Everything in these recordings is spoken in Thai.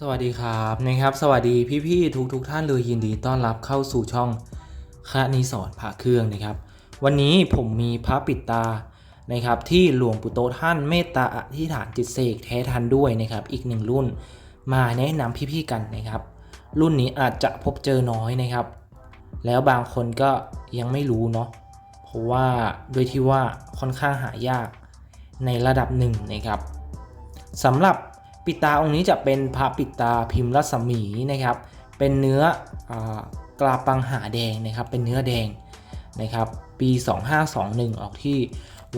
สวัสดีครับนะครับ สวัสดีพี่ๆทุกทกๆท่านเลยยินดีต้อนรับเข้าสู่ช่องคณิสอนพระเครื่องนะครับ วันนี้ผมมีพระปิดตานะครับที่หลวงปู่โตท่านเมตตาอธิษฐานจิตเสกแท้ทันด้วยนะครับ อีกหนึ่งรุ่นมาแนะนำพี่ๆกันนะครับ รุ่นนี้อาจจะพบเจอน้อยนะครับ แล้วบางคนก็ยังไม่รู้เนาะเพราะว่าด้วยที่ว่าค่อนข้างหายากในระดับหนึ่งนะครับสำหรับ ปิดตาองค์นี้จะเป็นพระปิดตาพิมพ์รัศมีนะครับ เป็นเนื้ออกลาปังหาแดงนะครับ เป็นเนื้อแดงนะครับ ปี 2521 ออกที่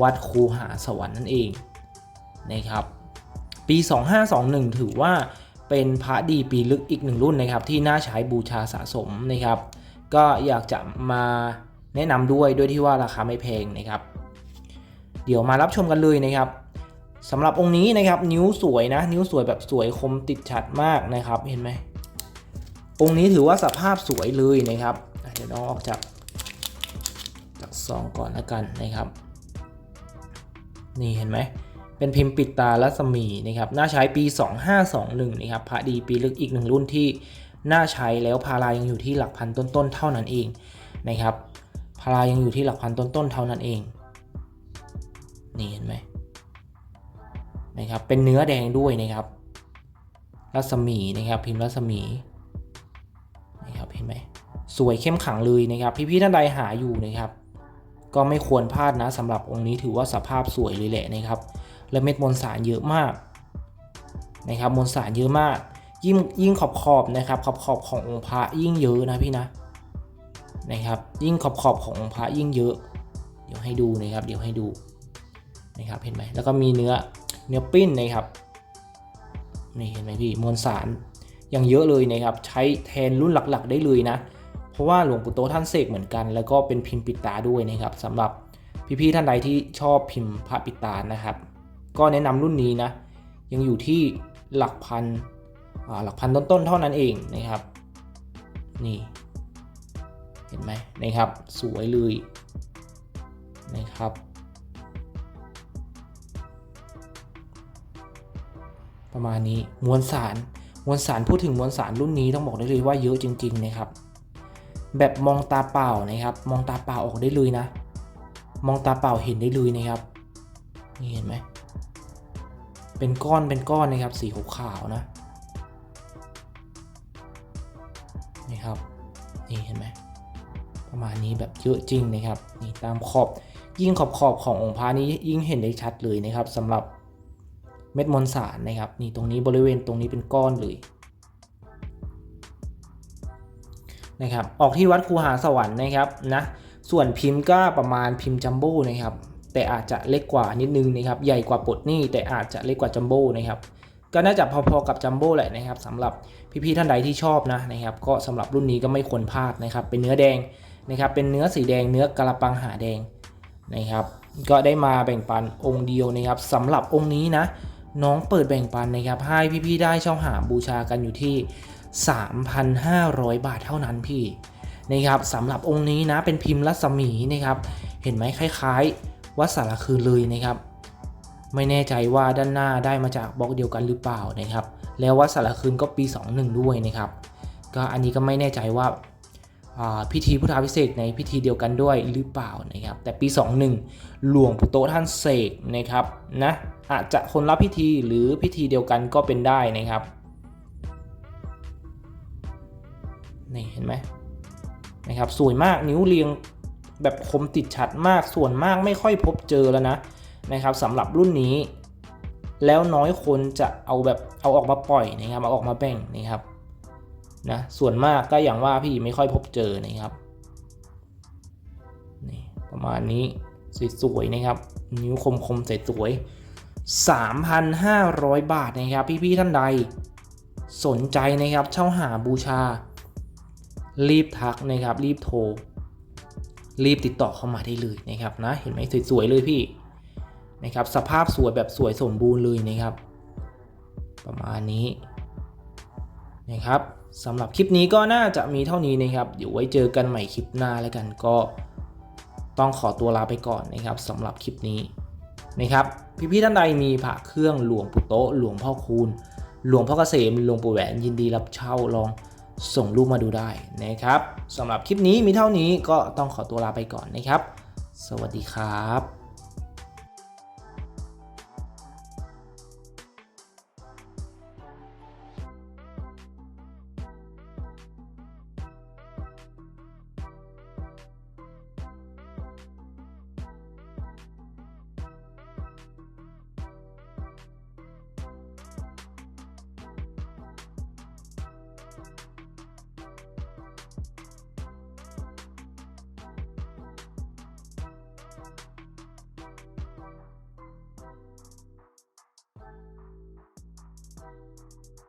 วัดคูหาสวรรค์นั่นเองนะครับ ปี 2521 ถือว่าเป็นพระดีปีลึกอีกหนึ่งรุ่นนะครับ ที่น่าใช้บูชาสะสมนะครับ ก็อยากจะมาแนะนำด้วยด้วยที่ว่าราคาไม่แพงนะครับ เดี๋ยวมารับชมกันเลยนะครับ สำหรับองค์นี้นะครับนิ้วสวยนะ นิ้วสวยแบบสวยคมติดชัดมากนะครับเห็นไหมองค์นี้ถือว่าสภาพสวยเลยนะครับเดี๋ยวน้องออกจากจากซองก่อนแล้วกันนะครับ นี่เห็นไหมเป็นพิมพ์ปิดตารัศมีนะครับน่าใช้ปี 2521นะครับพระดีปีลึกอีกหนึ่งรุ่นที่น่าใช้แล้วพารายังอยู่ที่หลักพันต้นๆเท่านั้นเองนะครับพารายังอยู่ที่หลักพันต้นๆเท่านั้นเองนี่เห็นไหม นะครับ เป็นเนื้อแดงด้วยนะครับ รัศมีนะครับ พิมพ์รัศมีนะครับเห็นไหมสวยเข้มขังเลยนะครับ พี่ๆท่านใดหาอยู่นะครับ ก็ไม่ควรพลาดนะสำหรับองค์นี้ถือว่าสภาพสวยเลยแหละนะครับ และเม็ดมวลสารเยอะมากนะครับมวลสารเยอะมาก ยิ่งยิ่งขอบขอบนะครับขอบขอบขององค์พระยิ่งเยอะนะพี่นะนะครับยิ่งขอบขอบขององค์พระยิ่งเยอะ เดี๋ยวให้ดูนะครับ เดี๋ยวให้ดูนะครับเห็นไหมแล้วก็มีเนื้อ เนื้อปิ้นนะครับนี่เห็นไหมพี่มวลสารยังเยอะเลยนะครับใช้แทนรุ่นหลักๆ ได้เลยนะ เพราะว่าหลวงปู่โตท่านเสกเหมือนกัน แล้วก็เป็นพิมพ์ปิดตาด้วยนะครับสำหรับพี่ๆท่านใดที่ชอบพิมพ์พระปิดตานะครับ ก็แนะนำรุ่นนี้นะยังอยู่ที่หลักพันหลักพันต้นๆเท่านั้นเองนะครับ นี่เห็นไหมนะครับ สวยเลยนะครับ ประมาณนี้มวลสารมวลสารพูดถึงมวลสารรุ่นนี้ต้องบอกได้เลยว่าเยอะจริงๆนะครับ แบบมองตาเปล่านะครับ มองตาเปล่าออกได้เลยนะ มองตาเปล่าเห็นได้เลยนะครับนี่เห็นไหมเป็นก้อนเป็นก้อนนะครับ สีขาวๆนะนี่ครับนี่เห็นไหมประมาณนี้แบบเยอะจริงนะครับนี่ตามขอบยิ่งขอบขอบขององค์พระนี้ยิ่งเห็นได้ชัดเลยนะครับสำหรับ เม็ดมวลสารนะครับนี่ตรงนี้บริเวณตรงนี้เป็นก้อนเลยนะครับออกที่วัดคูหาสวรรค์นะครับนะส่วนพิมพ์ก็ประมาณพิมพ์จัมโบ้นะครับแต่อาจจะเล็กกว่านิดนึงนะครับใหญ่กว่าปดนี่แต่อาจจะเล็กกว่าจัมโบ้นะครับก็น่าจะพอๆกับจัมโบ้แหละนะครับสำหรับพี่ๆท่านใดที่ชอบนะนะครับก็สำหรับรุ่นนี้ก็ไม่ควรพลาดนะครับเป็นเนื้อแดงนะครับเป็นเนื้อสีแดงเนื้อกระปังหาแดงนะครับก็ได้มาแบ่งปันองค์เดียวนะครับสำหรับองค์นี้นะ น้องเปิดแบ่งปันนะครับให้พี่ๆได้เช่าหาบูชากันอยู่ที่ 3,500 บาทเท่านั้นพี่นะครับสำหรับองค์นี้นะเป็นพิมพ์รัศมีนะครับ เห็นไหมคล้ายๆวัดสารคืนเลยนะครับ ไม่แน่ใจว่าด้านหน้าได้มาจากบล็อกเดียวกันหรือเปล่านะครับ แล้ววัดสารคืนก็ปี 21 ด้วยนะครับ ก็อันนี้ก็ไม่แน่ใจว่าาพิธีพุทธาพิเศษในพิธีเดียวกันด้วยหรือเปล่านะครับ แต่ปี 21 หลวงปู่โตท่านเสกนะครับนะ อาจจะคนละพิธีหรือพิธีเดียวกันก็เป็นได้นะครับนี่เห็นไหมนะครับสวยมากนิ้วเรียงแบบคมติดชัดมากส่วนมากไม่ค่อยพบเจอแล้วนะนะครับสำหรับรุ่นนี้ แล้วน้อยคนจะเอาแบบเอาออกมาปล่อยนะครับเอาออกมาแบ่งนะครับนะส่วนมากก็อย่างว่าพี่ไม่ค่อยพบเจอนะครับนี่ประมาณนี้สวยๆนะครับ นิ้วคมๆสวยๆ 3,500 บาทนะครับ พี่ๆท่านใด สนใจนะครับเช่าหาบูชา รีบทักนะครับ รีบโทร รีบติดต่อเข้ามาได้เลยนะครับนะเห็นไหมสวยๆเลยพี่นะครับสภาพสวยแบบสวยสมบูรณ์เลยนะครับ ประมาณนี้นะครับสำหรับคลิปนี้ก็น่าจะมีเท่านี้นะครับเดี๋ยวไว้เจอกันใหม่คลิปหน้าแล้วกันก็ต้องขอตัวลาไปก่อนนะครับสำหรับคลิปนี้ นะครับพี่ๆท่านใดมีพระเครื่องหลวงปู่โตหลวงพ่อคูณ หลวงพ่อเกษมหลวงปู่แหวนยินดีรับเช่าลองส่งรูปมาดูได้นะครับสำหรับคลิปนี้มีเท่านี้ก็ต้องขอตัวลาไปก่อนนะครับ สวัสดีครับ